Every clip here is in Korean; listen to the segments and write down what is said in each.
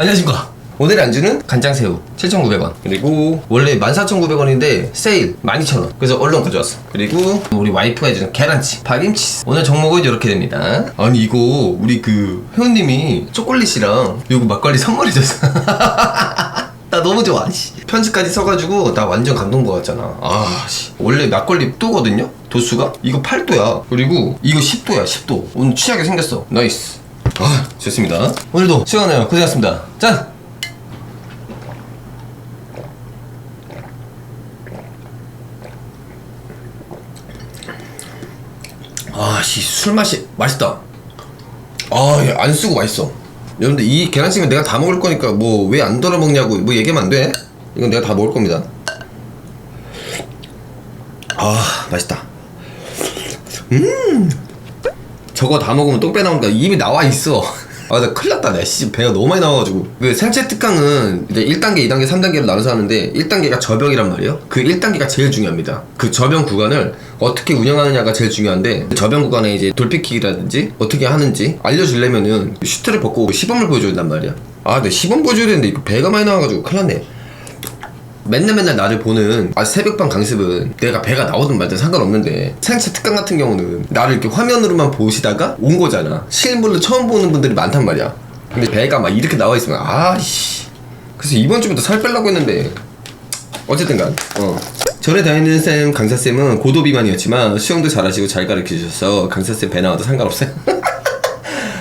안녕하십니까. 오늘의 안주는 간장새우 7,900원. 그리고 원래 14,900원인데 세일 12,000원. 그래서 얼른 가져왔어. 그리고 우리 와이프가 해주는 계란치, 파김치. 오늘 종목은 이렇게 됩니다. 아니 이거 우리 그 회원님이 초콜릿이랑 이거 막걸리 선물해 줬어. 나 너무 좋아. 씨. 편지까지 써가지고 나 완전 감동받았잖아. 아, 씨. 원래 막걸리 또거든요? 도수가? 이거 8도야. 그리고 이거 10도야, 10도. 오늘 취하게 생겼어. 나이스. 아, 좋습니다. 오늘도 시원해요. 고생하셨습니다. 짠! 아, 씨, 술 맛이 맛있다. 아, 야, 안 쓰고 맛있어. 여러분들 이 계란찜은 내가 다 먹을 거니까 뭐 왜 안 덜어 먹냐고 뭐 얘기하면 안 돼. 이건 내가 다 먹을 겁니다. 아, 맛있다. 음, 저거 다 먹으면 똥 빼나오니까 입이 나와 있어. 아, 나 큰일 났다. 내 씨, 배가 너무 많이 나와가지고. 그 생체 특강은 이제 1단계, 2단계, 3단계로 나눠서 하는데 1단계가 저병이란 말이에요. 그 1단계가 제일 중요합니다. 그 저병 구간을 어떻게 운영하느냐가 제일 중요한데 저병 구간에 이제 돌피킥이라든지 어떻게 하는지 알려주려면은 슈트를 벗고 시범을 보여줘야 된단 말이야. 아, 내 시범 보여줘야 되는데 이거 배가 많이 나와가지고 큰일 났네. 맨날 맨날 나를 보는 아 새벽반 강습은 내가 배가 나오든 말든 상관없는데 생체 특강 같은 경우는 나를 이렇게 화면으로만 보시다가 온 거잖아. 실물로 처음 보는 분들이 많단 말이야. 근데 배가 막 이렇게 나와 있으면 아씨. 그래서 이번 주부터 살 빼려고 했는데 어쨌든간 어. 전에 다니는 쌤 강사쌤은 고도 비만이었지만 수영도 잘하시고 잘 가르쳐 주셔서 강사쌤 배 나와도 상관없어요.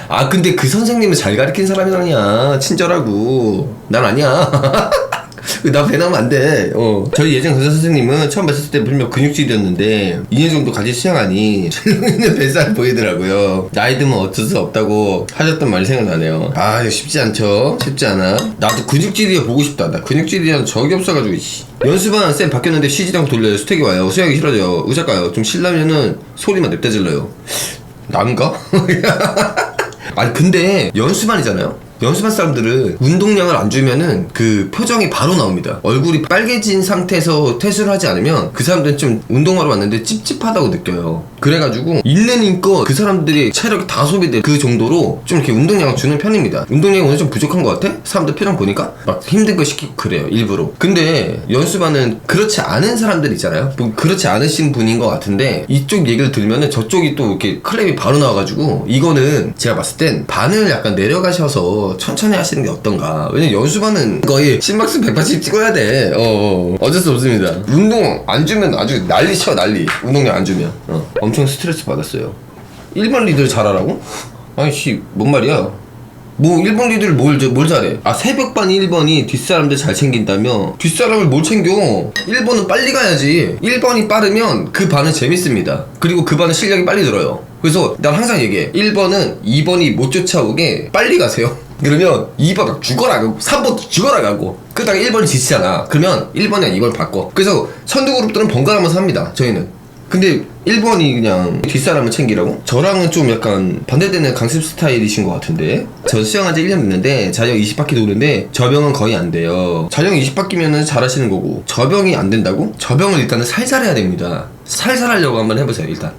아 근데 그 선생님은 잘 가르친 사람이 아니야. 친절하고. 난 아니야 나 배나면 안 돼. 어. 저희 예전 강사 선생님은 처음 뵀을 때 분명 근육질이었는데 2년 정도 같이 수영하니 출렁이는 뱃살 보이더라고요. 나이 들면 어쩔 수 없다고 하셨던 말이 생각나네요. 아 쉽지 않죠? 쉽지 않아. 나도 근육질이 보고 싶다. 나 근육질이랑 적이 없어가지고 씨. 연습반 쌤 바뀌었는데 쉬지 않고 돌려요. 수택이 와요. 수영하기 싫어져요. 의사가요. 좀 실라면은 소리만 냅다 질러요. 남가? 아니 근데 연수반이잖아요. 연수반 사람들은 운동량을 안 주면은 그 표정이 바로 나옵니다. 얼굴이 빨개진 상태에서 퇴수를 하지 않으면 그 사람들은 좀 운동하러 왔는데 찝찝하다고 느껴요. 그래가지고 1년이니까 그 사람들이 체력이 다 소비될 그 정도로 좀 이렇게 운동량을 주는 편입니다. 운동량이 오늘 좀 부족한 것 같아? 사람들 표정 보니까 막 힘든 거 시키고 그래요 일부러. 근데 연수반은 그렇지 않은 사람들 있잖아요. 뭐 그렇지 않으신 분인 것 같은데 이쪽 얘기를 들으면은 저쪽이 또 이렇게 클랩이 바로 나와가지고 이거는 제가 봤을 땐 반을 약간 내려가셔서 천천히 하시는 게 어떤가. 왜냐면 연수반은 거의 심박수 180 찍어야 돼. 어, 어. 어 쩔 수 없습니다. 운동 안 주면 아주 난리 쳐 난리. 운동량 안 주면. 어. 엄청 스트레스 받았어요. 1번 리드를 잘하라고? 아니 씨 뭔 말이야. 뭐 1번 리드를 뭘, 뭘 잘해? 아 새벽반 1번이 뒷사람들 잘 챙긴다며 뒷사람을 뭘 챙겨 1번은 빨리 가야지 1번이 빠르면 그 반은 재밌습니다 그리고 그 반은 실력이 빨리 늘어요 그래서 난 항상 얘기해 1번은 2번이 못 쫓아오게 빨리 가세요 그러면 2번 죽어라 가고 3번 죽어라 가고 그러다가 1번이 지치잖아. 그러면 1번이랑 2번 바꿔 그래서 선두 그룹들은 번갈아가면서 합니다 저희는. 근데 1번이 그냥 뒷사람을 챙기라고? 저랑은 좀 약간 반대되는 강습 스타일이신 것 같은데. 저 수영한 지 1년 됐는데 자영 20바퀴 도는데 저병은 거의 안 돼요. 자영 20바퀴면 잘하시는 거고 저병이 안 된다고? 저병을 일단은 살살 해야 됩니다. 살살 하려고 한번 해보세요 일단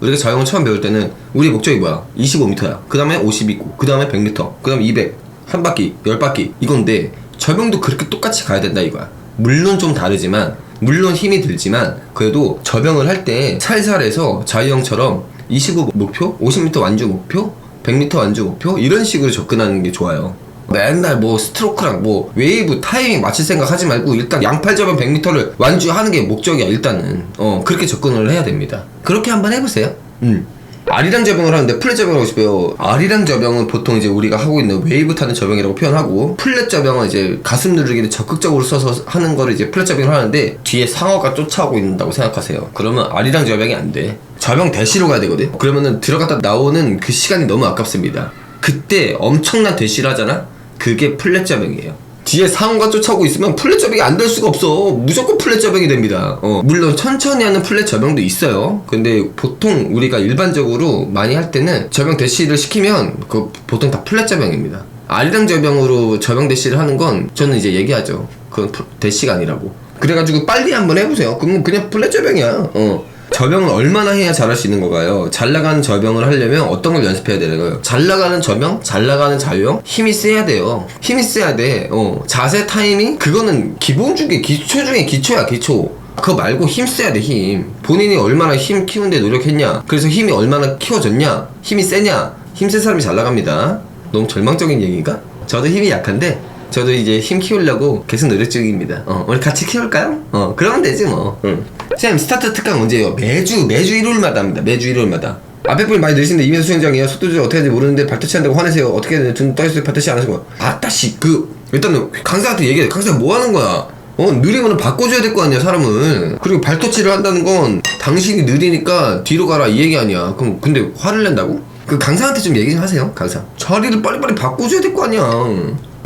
우리가 자영을 처음 배울 때는 우리 목적이 뭐야? 25m야 그 다음에 50 있고 그 다음에 100m 그 다음에 200 한 바퀴, 열 바퀴 이건데 저병도 그렇게 똑같이 가야 된다 이거야 물론 좀 다르지만 물론 힘이 들지만 그래도 저병을 할 때 살살해서 자유형처럼 25 목표, 50m 완주 목표, 100m 완주 목표 이런 식으로 접근하는 게 좋아요. 맨날 뭐 스트로크랑 뭐 웨이브 타이밍 맞출 생각 하지 말고 일단 양팔 저병 100m를 완주하는 게 목적이야 일단은 어 그렇게 접근을 해야 됩니다 그렇게 한번 해보세요 음 아리랑 저병을 하는데 플랫 저병을 하고 싶어요. 아리랑 저병은 보통 이제 우리가 하고 있는 웨이브 타는 저병이라고 표현하고 플랫 저병은 이제 가슴 누르기를 적극적으로 써서 하는 거를 이제 플랫 저병을 하는데 뒤에 상어가 쫓아오고 있는다고 생각하세요. 그러면 아리랑 저병이 안 돼. 저병 대시로 가야 되거든. 그러면은 들어갔다 나오는 그 시간이 너무 아깝습니다. 그때 엄청난 대시를 하잖아. 그게 플랫 저병이에요. 뒤에 상어가 쫓아오고 있으면 플랫 저병이 안 될 수가 없어. 무조건 플랫 저병이 됩니다. 어, 물론 천천히 하는 플랫 저병도 있어요. 근데 보통 우리가 일반적으로 많이 할 때는 저병 대시를 시키면 그 보통 다 플랫 저병입니다. 아리랑 저병으로 저병 대시를 하는 건 저는 이제 얘기하죠. 그건 플- 대시가 아니라고. 그래가지고 빨리 한번 해보세요. 그러면 그냥 플랫 저병이야. 어. 저병을 얼마나 해야 잘할 수 있는 건가요? 잘 나가는 저병을 하려면 어떤 걸 연습해야 되는 거예요? 잘 나가는 저병, 잘 나가는 자유형, 힘이 세야 돼요. 힘이 세야 돼. 어, 자세 타이밍 그거는 기본 중에 기초 중에 기초야 기초. 그거 말고 힘 써야 돼 힘. 본인이 얼마나 힘 키우는데 노력했냐. 그래서 힘이 얼마나 키워졌냐. 힘이 세냐. 힘 센 사람이 잘 나갑니다. 너무 절망적인 얘기인가? 저도 힘이 약한데 저도 이제 힘 키우려고 계속 노력 중입니다. 어, 우리 같이 키울까요? 어, 그러면 되지 뭐. 응. 쌤, 스타트 특강 언제예요? 매주, 매주 일요일마다 합니다. 매주 일요일마다. 앞에 분이 많이 늘시는데 이면수 수행장이에요. 속도 조절 어떻게 하는지 모르는데 발터치 한다고 화내세요. 어떻게 해야 등 떠있을 때 발터치 안 하시고. 아따씨, 그, 일단은 강사한테 얘기해. 강사 뭐 하는 거야? 어, 느리면 바꿔줘야 될 거 아니야, 사람은. 그리고 발터치를 한다는 건 당신이 느리니까 뒤로 가라 이 얘기 아니야. 그럼 근데 화를 낸다고? 그 강사한테 좀 얘기 좀 하세요, 강사. 자리를 빨리빨리 바꿔줘야 될 거 아니야.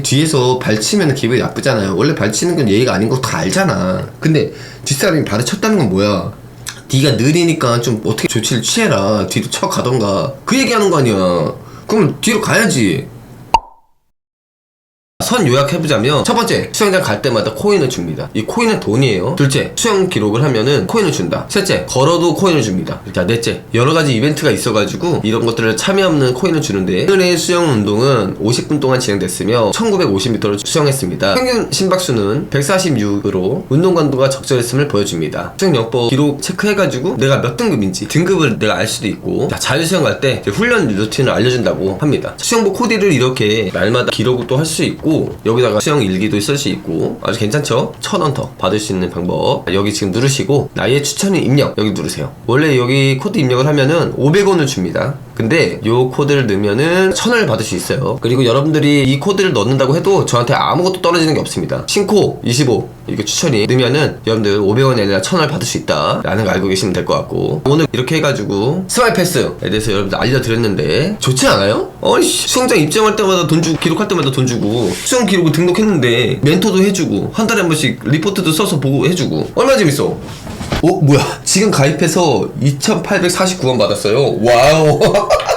뒤에서 발치면 기분이 나쁘잖아요. 원래 발치는 건 예의가 아닌 거 다 알잖아. 근데 뒷사람이 발을 쳤다는 건 뭐야? 네가 느리니까 좀 어떻게 조치를 취해라. 뒤로 쳐 가던가. 그 얘기하는 거 아니야. 그럼 뒤로 가야지. 선 요약해보자면 첫 번째 수영장 갈 때마다 코인을 줍니다. 이 코인은 돈이에요. 둘째 수영 기록을 하면은 코인을 준다. 셋째 걸어도 코인을 줍니다. 자 넷째 여러 가지 이벤트가 있어가지고 이런 것들을 참여하는 코인을 주는데 오늘의 수영 운동은 50분 동안 진행됐으며 1950m를 수영했습니다. 평균 심박수는 146으로 운동 강도가 적절했음을 보여줍니다. 수영영법 기록 체크해가지고 내가 몇 등급인지 등급을 내가 알 수도 있고 자, 자유수영 갈 때 훈련 루틴을 알려준다고 합니다. 수영복 코디를 이렇게 날마다 기록을 또할수 있고 여기다가 수영 일기도 쓸 수 있고 아주 괜찮죠? 천 원 더 받을 수 있는 방법. 여기 지금 누르시고 나의 추천인 입력 여기 누르세요. 원래 여기 코드 입력을 하면은 500원을 줍니다 근데 요 코드를 넣으면은 천원을 받을 수 있어요. 그리고 여러분들이 이 코드를 넣는다고 해도 저한테 아무것도 떨어지는 게 없습니다. 신코 25 이렇게 추천이 넣으면은 여러분들 500원이 아니라 천원을 받을 수 있다 라는 거 알고 계시면 될 것 같고 오늘 이렇게 해가지고 스마일 패스에 대해서 여러분들 알려드렸는데 좋지 않아요? 어이 수영장 입장할 때마다 돈 주고 기록할 때마다 돈 주고 수영 기록을 등록했는데 멘토도 해주고 한 달에 한 번씩 리포트도 써서 보고 해주고 얼마나 재밌어 어 뭐야? 지금 가입해서 2849원 받았어요. 와우